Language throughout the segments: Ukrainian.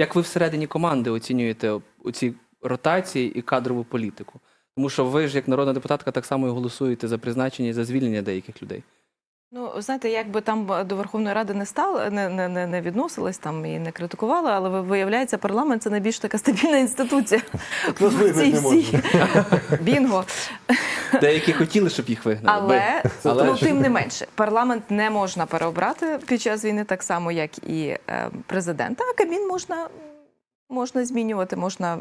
Як ви всередині команди оцінюєте ці ротації і кадрову політику? Тому що ви ж, як народна депутатка, так само і голосуєте за призначення і за звільнення деяких людей. Ну, знаєте, як би там до Верховної Ради не стало, не, не, не, не відносились там і не критикували, але ви- виявляється, парламент це найбільш така стабільна інституція. Бінго. Деякі хотіли, щоб їх вигнали. Але, Але ну, тим не менше, парламент не можна переобрати під час війни, так само, як і е, президента. А Кабмін можна, можна змінювати, можна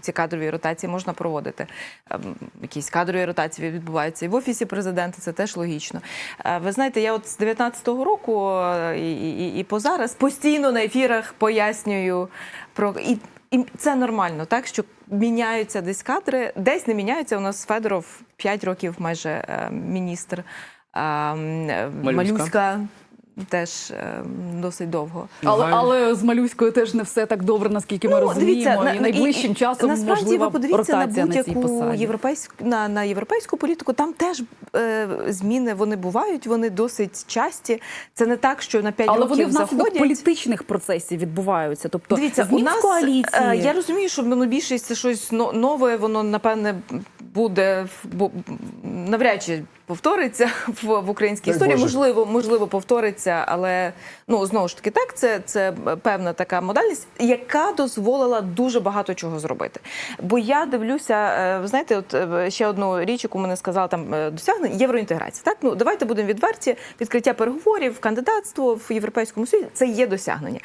ці кадрові ротації можна проводити. Ем, Якісь кадрові ротації відбуваються і в офісі президента, це теж логічно. Е, Ви знаєте, я от з 19-го року е, і, і, і позараз постійно на ефірах пояснюю про і. І це нормально, так що міняються десь кадри, десь не міняються. У нас Федоров 5 років майже е, міністр. А, м, е, Малюська. Малюська теж е, досить довго. Але, але з Малюською теж не все так добре, наскільки ми розуміємо. на- і найближчим і- часом насправді можлива ви подивіться на ротація на будь-яку посаді. європейську на, на європейську політику. Там теж е, зміни вони бувають, вони досить часті. Це не так, що на 5 Але років вони внаслідок заходять. політичних процесів відбуваються. Тобто Дивіться, у нас коаліції. е, я розумію, що монобільшість це щось но- нове, воно напевне буде в- бо- навряд чи повториться в, в українській Дай історії. Боже. Можливо, можливо, повториться, але ну знову ж таки, так це, це певна така модальність, яка дозволила дуже багато чого зробити. Бо я дивлюся, е, ви знаєте, от е, ще одну річ, яку мене сказала там е, досягнення євроінтеграція. Так, ну давайте будемо відверті. Відкриття переговорів, кандидатство в європейському союзі це є досягнення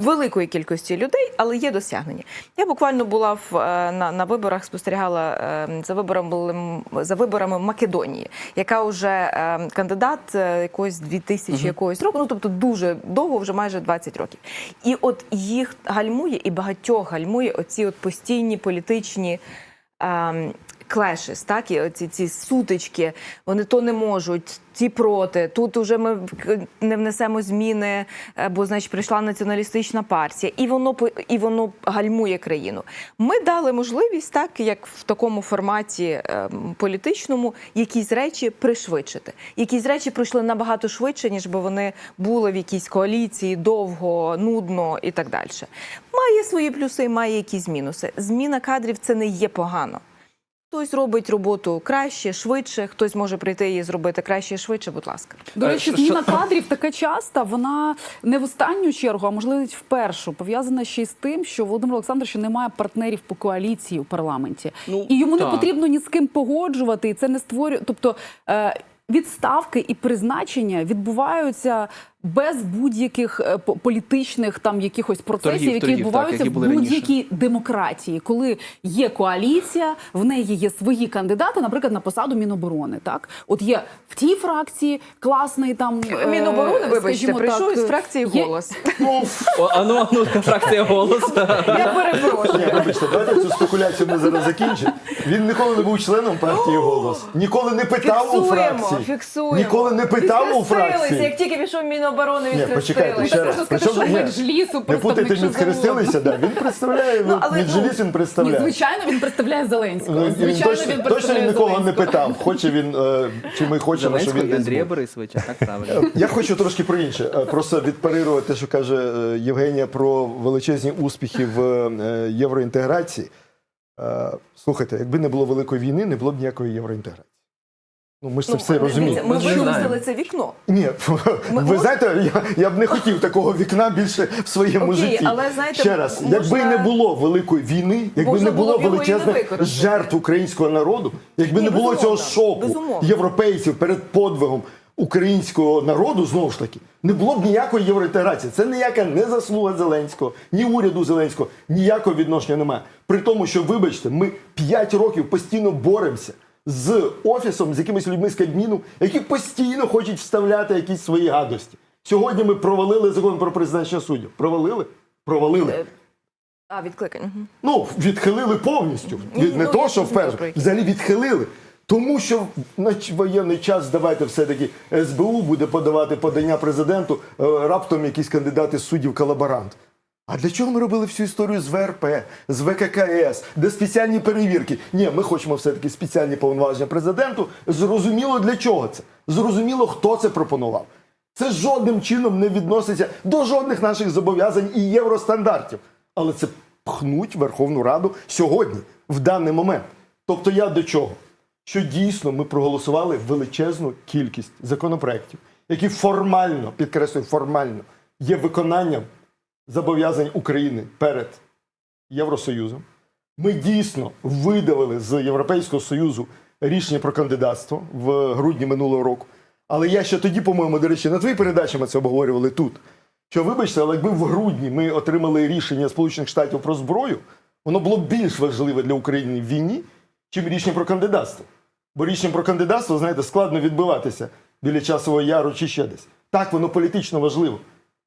великої кількості людей, але є досягнення. Я буквально була в на, на виборах, спостерігала за виборами за виборами Македонії, яка вже е, кандидат якогось 2000 якогось року. Ну тобто дуже довго, вже майже 20 років. І от їх гальмує, і багатьох гальмує оці от постійні політичні. Клешес, так і оці ці сутички, вони то не можуть, ті проти. Тут уже ми не внесемо зміни, бо значить прийшла націоналістична партія, і воно і воно гальмує країну. Ми дали можливість, так як в такому форматі ем, політичному, якісь речі пришвидшити. Якісь речі пройшли набагато швидше, ніж би вони були в якійсь коаліції довго, нудно і так далі. Має свої плюси, має якісь мінуси. Зміна кадрів це не є погано. Хтось робить роботу краще, швидше, хтось може прийти і зробити краще і швидше, будь ласка. До Е, речі, зміна кадрів така часта, вона не в останню чергу, а можливо в першу, пов'язана ще й з тим, що Володимир Олександрович не має партнерів по коаліції у парламенті, Ну, і йому так. не потрібно ні з ким погоджувати, і це не створює. Тобто е, відставки і призначення відбуваються. Без будь-яких е, політичних там якихось процесів, Торгів, які торгів, так, відбуваються які в будь-якій демократії, коли є коаліція, в неї є свої кандидати, наприклад, на посаду Міноборони. Так, от є в тій фракції класний там е, Міноборони, вибачте, скажімо прийшов так, із фракції є- голос. О, а ну, а ну, фракція голос. Я перепрошую. Вибачте, давайте цю спекуляцію ми зараз закінчимо. Він ніколи не був членом партії голос. Ніколи не питав у фракції. фіксуємо. Ніколи не питав у фракції. Як тільки пішов Міноборони, Ні, почекайте, ще раз. Причому- ні, меджлісу Не путайте, що відхрестилися, да. Він представляє, Ну, але, Меджліс він Ні, звичайно, він представляє Зеленського. Ну, він Звичайно, точно, він точно представляє він нікого не Зеленського. питав. Хоче він, е, чи ми хочемо, щоб Зеленського він і десь Андрія був. Борисовича, так правильно. Я хочу трошки про інше. Е, Просто відпарирувати те, що каже е, Євгенія про величезні успіхи в е, євроінтеграції. Е, Слухайте, якби не було великої війни, не було б ніякої євроінтеграції. Ну, ми ж це Ну, все розуміємо. Ми випустили знаємо. це вікно. Ні, Ми- ви знаєте, я, я б не хотів такого вікна більше в своєму Окей, житті. але, знаєте, Ще раз, можна- якби не було великої війни, якби Можна не було величезних жертв українського народу, якби Ні, не було безумовно, цього шоку безумовно. європейців перед подвигом українського народу, знову ж таки, не було б ніякої євроінтеграції. Це ніяка не заслуга Зеленського, ні уряду Зеленського, ніякого відношення немає. При тому, що, вибачте, ми 5 років постійно боремося з офісом, з якимись людьми з Кабміну, які постійно хочуть вставляти якісь свої гадості. Сьогодні ми провалили закон про призначення суддів. Провалили? Провалили. Е, А, відкликання. Ну, відхилили повністю. Ні, Від, не ну, то, що вперше, взагалі відхилили. Тому що на воєнний час давайте все-таки СБУ буде подавати подання президенту, е, раптом якийсь кандидат із суддів колаборант. А для чого ми робили всю історію з ВРП, з ВККС, де спеціальні перевірки? Ні, ми хочемо все-таки спеціальні повноваження президенту. Зрозуміло для чого це. Зрозуміло, хто це пропонував. Це жодним чином не відноситься до жодних наших зобов'язань і євростандартів. Але це пхнуть Верховну Раду сьогодні, в даний момент. Тобто я до чого? Що дійсно ми проголосували величезну кількість законопроєктів, які формально, підкреслюю, формально є виконанням зобов'язань України перед Євросоюзом. Ми дійсно видавили з Європейського Союзу рішення про кандидатство в грудні минулого року. Але я ще тоді, по-моєму, до речі, на твоїй передачі ми це обговорювали тут. Що, вибачте, але якби в грудні ми отримали рішення Сполучених Штатів про зброю, воно було б більш важливе для України в війні, чим рішення про кандидатство. Бо рішення про кандидатство, знаєте, складно відбиватися біля часового яру чи ще десь. Так, воно політично важливо.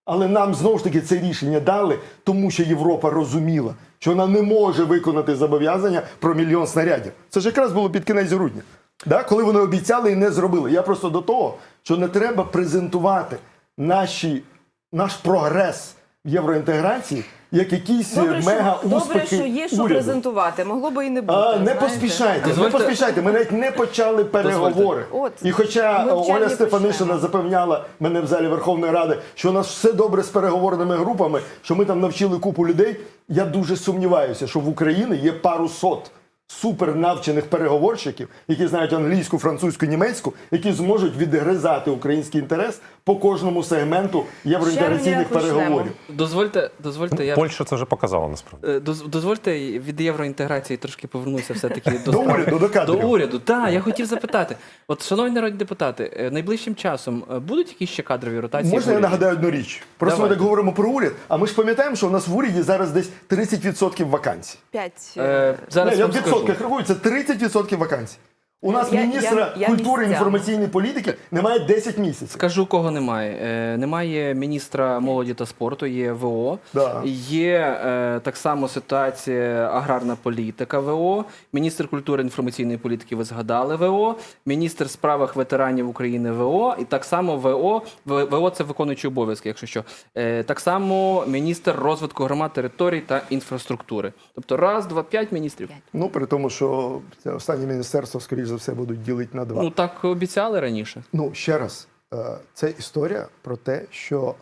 Але нам знову ж таки це рішення дали, тому що Європа розуміла, що вона не може виконати зобов'язання про мільйон снарядів. Це ж якраз було під кінець грудня, да? коли вони обіцяли і не зробили. Я просто до того, що не треба презентувати наші, наш прогрес в євроінтеграції як якісь Добре, мега що, добре, що є що уряду. презентувати. Могло би і не бути. А, не знаєте. поспішайте, Дозвольте- не поспішайте. Ми навіть не почали переговори. От. І хоча Ми Оля Стефанишина почнемо. запевняла мене в залі Верховної Ради, що у нас все добре з переговорними групами, що ми там навчили купу людей. Я дуже сумніваюся, що в Україні є пару сот супернавчених переговорщиків, які знають англійську, французьку, німецьку, які зможуть відгризати український інтерес по кожному сегменту євроінтеграційних переговорів. Дозвольте, дозвольте, я Польща це вже показала насправді. Е, доз- Дозвольте від євроінтеграції трошки повернуся все-таки до, До уряду, до кадрів. До уряду, так, я хотів запитати. От, шановні народні депутати, е, найближчим часом е, будуть якісь ще кадрові ротації? Можна в я уряді? нагадаю одну річ? Просто Давайте. ми так говоримо про уряд, а ми ж пам'ятаємо, що у нас в уряді зараз десь 30% вакансій. П'ять. Е, зараз Ні, я в скажу. відсотках рахую, це 30% вакансій. У нас Я- міністра я- я культури і інформаційної політики немає 10 місяців. Скажу, кого немає. Е, немає міністра молоді та спорту, є ВО. Да. Є е, так само ситуація аграрна політика ВО, міністр культури і інформаційної політики, ви згадали ВО, міністр справах ветеранів України ВО, і так само ВО, В- ВО це виконуючий обов'язки, якщо що. Е, так само міністр розвитку громад, територій та інфраструктури. Тобто раз, два, п'ять міністрів. Ну, при тому, що це останнє міністерство, скоріш за все, будуть ділити на два. Ну так обіцяли раніше. Ну, ще раз, е, це історія про те, що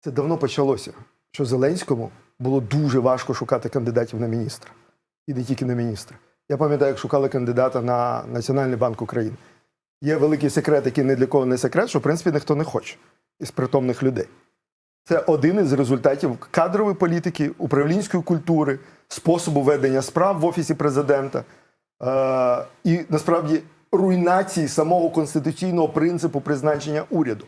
це давно почалося. Що Зеленському було дуже важко шукати кандидатів на міністра. І не тільки на міністра. Я пам'ятаю, як шукали кандидата на Національний банк України. Є великий секрет, який ні для кого не секрет, що в принципі ніхто не хоче із притомних людей. Це один із результатів кадрової політики, управлінської культури, способу ведення справ в офісі президента е, і насправді руйнації самого конституційного принципу призначення уряду.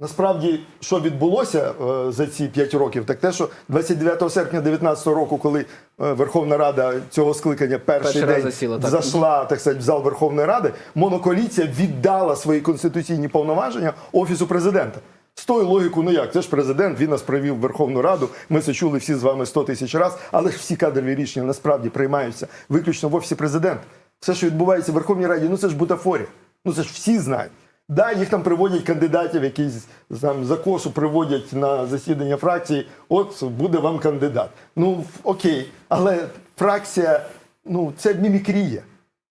Насправді, що відбулося е, за ці 5 років, так те, що 29 серпня 2019 року, коли е, Верховна Рада цього скликання перший, Перший день засіла, так. зайшла так сказати, в зал Верховної Ради, моноколіція віддала свої конституційні повноваження Офісу президента. З тою логікою, ну як, це ж президент, він нас привів в Верховну Раду. Ми це чули всі з вами 100 тисяч разів, але ж всі кадрові рішення насправді приймаються виключно в Офісі президента. Все, що відбувається в Верховній Раді, ну це ж бутафорія. Ну це ж всі знають. Да, їх там приводять кандидатів, якісь там за косу приводять на засідання фракції. От буде вам кандидат. Ну окей, але фракція, ну це мімікрія.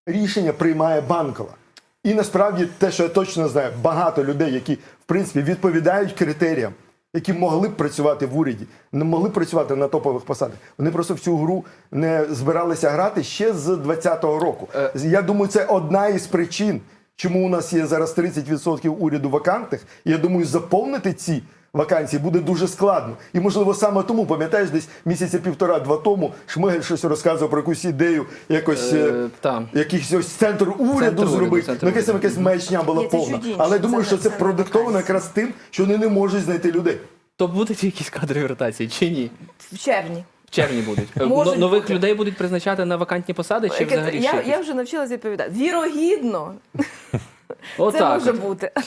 Рішення приймає банкова. І насправді те, що я точно знаю, багато людей, які в принципі відповідають критеріям, які могли б працювати в уряді, не могли б працювати на топових посадах. Вони просто в цю гру не збиралися грати ще з 2020 року. Е. Я думаю, це одна із причин, чому у нас є зараз 30% уряду вакантних. Я думаю, заповнити ці вакансії буде дуже складно. І можливо саме тому, пам'ятаєш, десь місяця півтора-два тому Шмигель щось розказував про якусь ідею, якось. е, Е, там. Якийсь ось центр уряду зробити. центр Ну, якась там якась маячня була Ні, це повна. Але думаю, Це що не- це це не продиктовано якраз тим, що вони не можуть знайти людей. То будуть якісь кадрові ротації чи ні? В червні. В червні будуть. Е, Можуть но- Нових бути. людей будуть призначати на вакантні посади чи взагалі ще я, якісь? вже навчилася відповідати. Вірогідно, це Отак може бути.